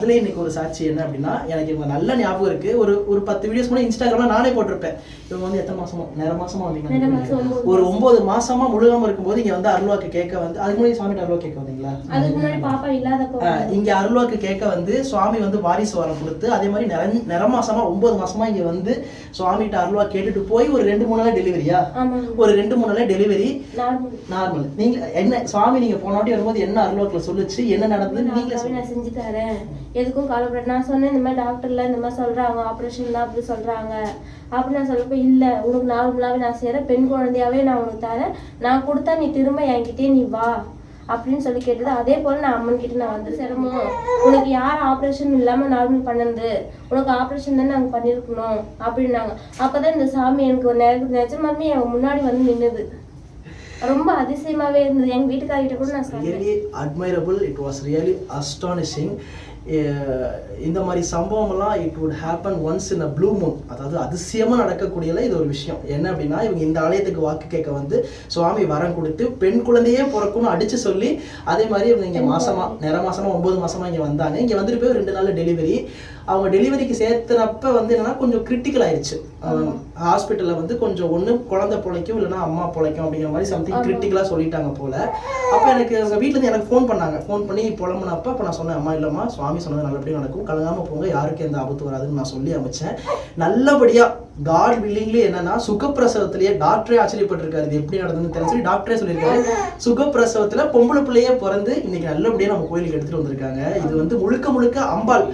அதுல இன்னைக்கு ஒரு சாட்சி என்ன அப்படின்னா எனக்கு இவங்க நல்ல ஞாபகம் இருக்கு. ஒரு ஒரு பத்து வீடியோஸ் கூட இன்ஸ்டாகிராம்ல நானே போட்டிருப்பேன். இவங்க வந்து எத்தனை மாசமா? நேர மாசமா வந்தீங்க ஒரு ஒன்பது மாசமா முழுகாம இருக்கும்போது இங்க வந்து அருள்வாக்கு கேட்க வந்து அதுக்கு முன்னாடி சுவாமிகிட்ட அருள்வா கேட்க வந்தீங்களா? இங்க அருள்வாக்கு கேட்க வந்து சுவாமி வந்து வாரிசு வரம் கொடுத்து அதே மாதிரி நிற நிற மாசமா ஒன்பது மாசமா இங்க வந்து சுவாமிகிட்ட அருள்வா கேட்டுட்டு போய் ஒரு ரெண்டு மூணு நாள் டெலிவரியா ஒரு ரெண்டு மூணு நாள் டெலிவரி நார்மல். நீங்க என்ன சுவாமி நீங்க போன வாட்டி வரும்போது என்ன அருள்வாக்குல சொல்லுச்சு? என்ன நடந்தது நீங்களே செஞ்சு தரேன். எதுக்கும் கவலைப்பட நான் சொன்னேன் இந்த மாதிரி டாக்டர்ல இந்த மாதிரி சொல்றாங்க ஆப்ரேஷன் தான் அப்படி சொல்றாங்க. அப்படி நான் சொல்லப்போ இல்லை உனக்கு நார்மலாகவே நான் செய்கிறேன் பெண் குழந்தையாவே நான் உனக்கு தரேன். நான் கொடுத்தா நீ திரும்ப என்கிட்டயே நீ வா. அப்படின்னு சொல்லி கேட்டது. அதே போல நான் அம்மன் கிட்ட நான் வந்து சிரமம் உனக்கு யார் ஆப்ரேஷன் இல்லாம நார்மல் பண்ணது உனக்கு ஆப்ரேஷன் தானே நாங்க பண்ணிருக்கணும் அப்படின்னாங்க. அப்பதான் இந்த சாமி எனக்கு ஒரு நேரத்துக்கு நிஜமாலுமே என் முன்னாடி வந்து நின்னுது. ரொம்ப அதிசயமாவே இருந்தது. எங்க வீட்டுக்காரிட்ட கூட நான் சொன்னேன். Admirable it was really astonishing இந்த மாதிரி சம்பவம்லாம் it would happen once in a blue moon அதாவது அதிசயமா நடக்கக்கூடியல இது ஒரு விஷயம். என்ன அப்படின்னா இவங்க இந்த ஆலயத்துக்கு வாக்கு கேட்க வந்து சுவாமி வரம் கொடுத்து பெண் குழந்தையே பிறக்கும்னு அடிச்சு சொல்லி அதே மாதிரி இவங்க இங்க மாசமா நிற மாசமா ஒன்பது மாசமா இங்க வந்தாங்க. இங்க வந்துட்டு போய் ரெண்டு நாள் டெலிவரி அவங்க டெலிவரிக்கு சேர்த்துனப்ப வந்து என்னன்னா கொஞ்சம் கிரிட்டிக்கல் ஆயிடுச்சு ஹாஸ்பிட்டல்ல வந்து கொஞ்சம் ஒண்ணு குழந்தை பிழைக்கும் இல்லைன்னா அம்மா பிழைக்கும் அப்படிங்கிற மாதிரி சம்திங் கிரிட்டிக்கலா சொல்லிட்டாங்க போல. அப்ப எனக்கு அவங்க வீட்ல இருந்து எனக்கு ஃபோன் பண்ணாங்க. ஃபோன் பண்ணி புலம்புனப்ப அப்ப நான் சொன்னேன் அம்மா இல்லம்மா சுவாமி சொன்னது நல்லபடியாக நடக்கும். கலங்காமல் போங்க யாருக்கு எந்த ஆபத்து வராதுன்னு நான் சொல்லி அமைச்சேன். நல்லபடியா காட் வில்லிங்லேயே என்னன்னா சுகப்பிரசவத்திலேயே டாக்டரே ஆச்சரியப்பட்டிருக்காரு. இது எப்படி நடந்ததுன்னு தெரிஞ்சு சொல்லி டாக்டரே சொல்லியிருக்காரு. சுகப்பிரசவத்தில் பொம்பளை பிள்ளையே பிறந்து இன்னைக்கு நல்லபடியாக நம்ம கோயிலுக்கு எடுத்துட்டு வந்திருக்காங்க. இது வந்து முழுக்க முழுக்க அம்பாள்.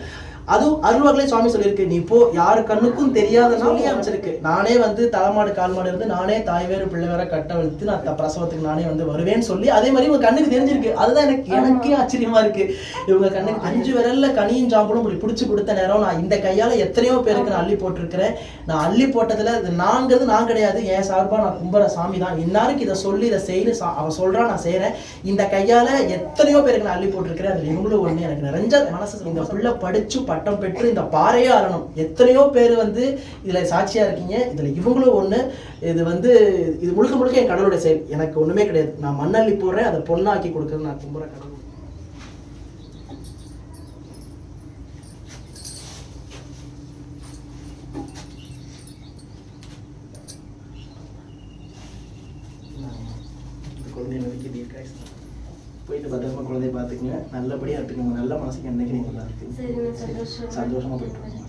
அதுவும் அருள்வார்களே சுவாமி சொல்லியிருக்கு. நீ போ யாரு கண்ணுக்கும் தெரியாதனால அமைச்சிருக்கு. நானே வந்து தலைமாடு கால் மாடு இருந்து நானே தாய் வேறு பிள்ளை வேற கட்டவிழ்த்து நான் த- பிரசவத்துக்கு நானே வந்து வருவேன்னு சொல்லி அதே மாதிரி உங்க கண்ணுக்கு தெரிஞ்சிருக்கு. அதுதான் எனக்கு எனக்கே ஆச்சரியமா இருக்கு. இவங்க கண்ணுக்கு அஞ்சு விரல்ல கனியும் சாம்பலும் இப்படி பிடிச்சு கொடுத்த நேரம் நான் இந்த கையால எத்தனையோ பேருக்கு நான் அள்ளி போட்டிருக்கிறேன். நான் அள்ளி போட்டதுல இது நாங்கிறது நான் கிடையாது. என் சார்பா நான் கும்புற சாமி தான். இன்னாருக்கு இதை சொல்லி இதை செய்யு அவன் சொல்றான் நான் செய்யறேன் இந்த கையால எத்தனையோ பேருக்கு நான் அள்ளி போட்டிருக்கிறேன். அதுல இவங்களும் ஒண்ணு. எனக்கு நிறைஞ்ச மனசு இந்த பிள்ளை படிச்சு பட்டம் பெற்று இந்த பாறையே அறணும். எத்தனையோ பேர் வந்து இதுல சாட்சியா இருக்கீங்க. இதுல இவங்களும் ஒண்ணு. இது வந்து இது முழுக்க முழுக்க என் கடவுளுடைய செயல். எனக்கு ஒண்ணுமே கிடையாது. நான் மண்ணள்ளி போடுறேன் அதை பொண்ணாக்கி கொடுக்குறேன்னு நான் கும்புற கடவுள். இந்த குழந்தைய போயிட்டு பத்திரமா குழந்தைய பார்த்துக்குங்க. நல்லபடியா இருக்குங்க உங்க நல்ல மனசுக்கு என்னைக்கு நீங்க நல்லா இருக்கு சரி நான் சந்தோஷம் சந்தோஷமா போயிட்டு.